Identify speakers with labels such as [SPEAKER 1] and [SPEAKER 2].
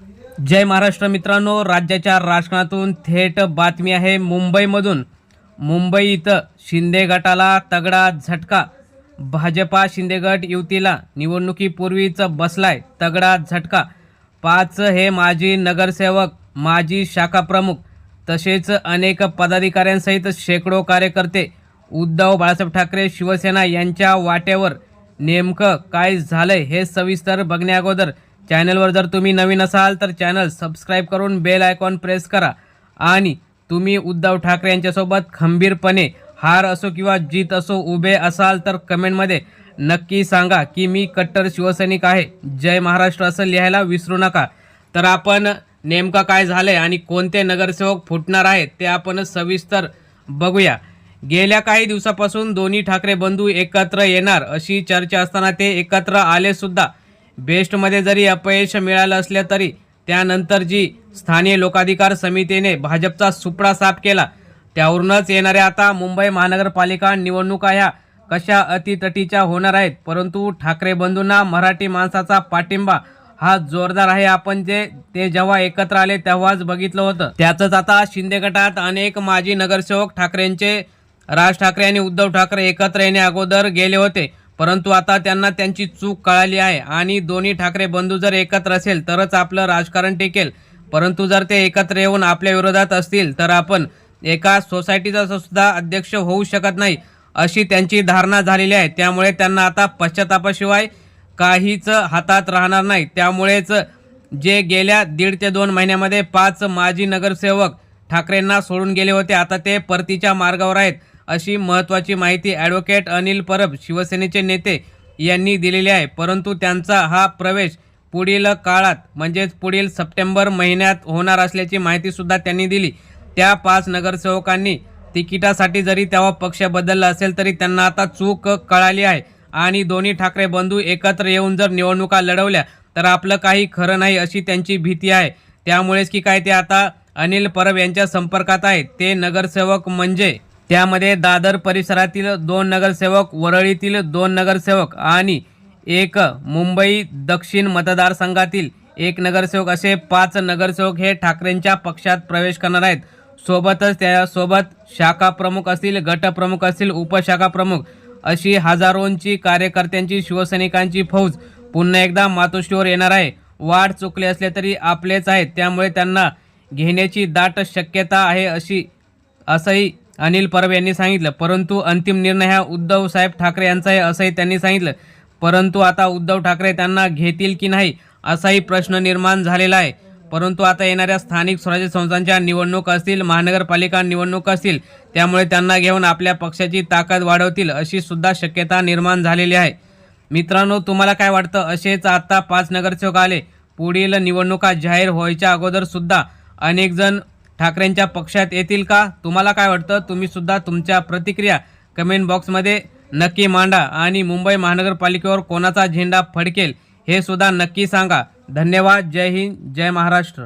[SPEAKER 1] जय महाराष्ट्र मित्रांनो राज्याच्या राजकारणातून थेट बातमी आहे मुंबईमधून. मुंबई इथं शिंदे गटाला तगडा झटका. भाजपा शिंदे गट युतीला निवडणुकीपूर्वीच बसलाय तगडा झटका. पाच हे माजी नगरसेवक माजी शाखा प्रमुख तसेच अनेक पदाधिकाऱ्यांसहित शेकडो कार्यकर्ते उद्धव बाळासाहेब ठाकरे शिवसेना यांच्या वाटेवर नेमकं काय झालंय हे सविस्तर बघण्याअगोदर चॅनलवर जर तुम्ही नवीन असाल तर चॅनल सबस्क्राईब करून बेल आयकॉन प्रेस करा. आणि तुम्ही उद्धव ठाकरे यांच्यासोबत खंबीरपणे हार असो किंवा जीत असो उभे असाल तर कमेंटमध्ये नक्की सांगा की मी कट्टर शिवसैनिक आहे. जय महाराष्ट्र असं लिहायला विसरू नका. तर आपण नेमकं काय झालंय आणि कोणते नगरसेवक फुटणार आहेत ते आपण सविस्तर बघूया. गेल्या काही दिवसापासून दोन्ही ठाकरे बंधू एकत्र येणार अशी चर्चा असताना ते एकत्र आले सुद्धा बेस्टमध्ये जरी अपयश मिळालं असलं तरी त्यानंतर जी स्थानीय लोकाधिकार समितीने भाजपचा सुपडा साफ केला त्यावरूनच येणाऱ्या आता मुंबई महानगरपालिका निवडणुका ह्या कशा अतितटीच्या होणार आहेत? परंतु ठाकरे बंधूंना मराठी माणसाचा पाठिंबा हा जोरदार आहे. आपण जे ते जेव्हा एकत्र आले तेव्हाच बघितलं होतं. त्याचंच आता शिंदे गटात अनेक माजी नगरसेवक ठाकरेंचे राज ठाकरे आणि उद्धव ठाकरे एकत्र येण्या अगोदर गेले होते. परंतु आता त्यांना त्यांची चूक कळाली आहे. आणि दोन्ही ठाकरे बंधू जर एकत्र असेल तरच आपलं राजकारण टिकेल. परंतु जर ते एकत्र येऊन आपल्या विरोधात असतील तर आपण एका सोसायटीचा सुद्धा अध्यक्ष होऊ शकत नाही अशी त्यांची धारणा झालेली आहे. त्यामुळे त्यांना आता पश्चातापाशिवाय काहीच हातात राहणार नाही. त्यामुळेच जे गेल्या दीड ते दोन महिन्यामध्ये पाच माजी नगरसेवक ठाकरेंना सोडून गेले होते आता ते परतीच्या मार्गावर आहेत. अशी महत्त्वाची माहिती ॲडव्होकेट अनिल परब शिवसेनेचे नेते यांनी दिलेली आहे. परंतु त्यांचा हा प्रवेश पुढील काळात म्हणजेच पुढील सप्टेंबर महिन्यात होणार असल्याची माहितीसुद्धा त्यांनी दिली. त्या पाच नगरसेवकांनी तिकिटासाठी जरी तेव्हा पक्ष बदलला असेल तरी त्यांना आता चूक कळाली आहे. आणि दोन्ही ठाकरे बंधू एकत्र येऊन जर निवडणुका लढवल्या तर आपलं काही खरं नाही अशी त्यांची भीती आहे. त्यामुळेच की काय ते आता अनिल परब यांच्या संपर्कात आहेत. ते नगरसेवक म्हणजे त्यामध्ये दादर परिसरातील दोन नगरसेवक वरळीतील दोन नगरसेवक आणि एक मुंबई दक्षिण मतदारसंघातील एक नगरसेवक असे पाच नगरसेवक हे ठाकरेंच्या पक्षात प्रवेश करणार आहेत. सोबतच त्यासोबत शाखा प्रमुख असतील गटप्रमुख असतील उपशाखा प्रमुख अशी हजारोंची कार्यकर्त्यांची शिवसैनिकांची फौज पुन्हा एकदा मातोश्रीवर येणार आहे. वाट चुकले असले तरी आपलेच आहेत त्यामुळे त्यांना घेण्याची दाट शक्यता आहे अशी असंही अनिल परब यांनी सांगितलं परंतु अंतिम निर्णय हा उद्धव साहेब ठाकरे यांचा आहे असंही त्यांनी सांगितलं. परंतु आता उद्धव ठाकरे त्यांना घेतील की नाही असाही प्रश्न निर्माण झालेला आहे. परंतु आता येणाऱ्या स्थानिक स्वराज्य संस्थांच्या निवडणूक असतील महानगरपालिका निवडणूक असतील त्यामुळे त्यांना घेऊन आपल्या पक्षाची ताकद वाढवतील अशी सुद्धा शक्यता निर्माण झालेली आहे. मित्रांनो तुम्हाला काय वाटतं? असेच आता पाच नगरसेवक आले. पुढील निवडणुका जाहीर व्हायच्या अगोदर सुद्धा ठाकरेंच्या पक्षात येतील का? तुम्हाला काय वाटतं? तुम्ही सुद्धा तुमच्या प्रतिक्रिया कमेंट बॉक्समध्ये नक्की मांडा आणि मुंबई महानगरपालिकेवर कोणाचा झेंडा फडकेल हे सुद्धा नक्की सांगा. धन्यवाद. जय हिंद. जय महाराष्ट्र.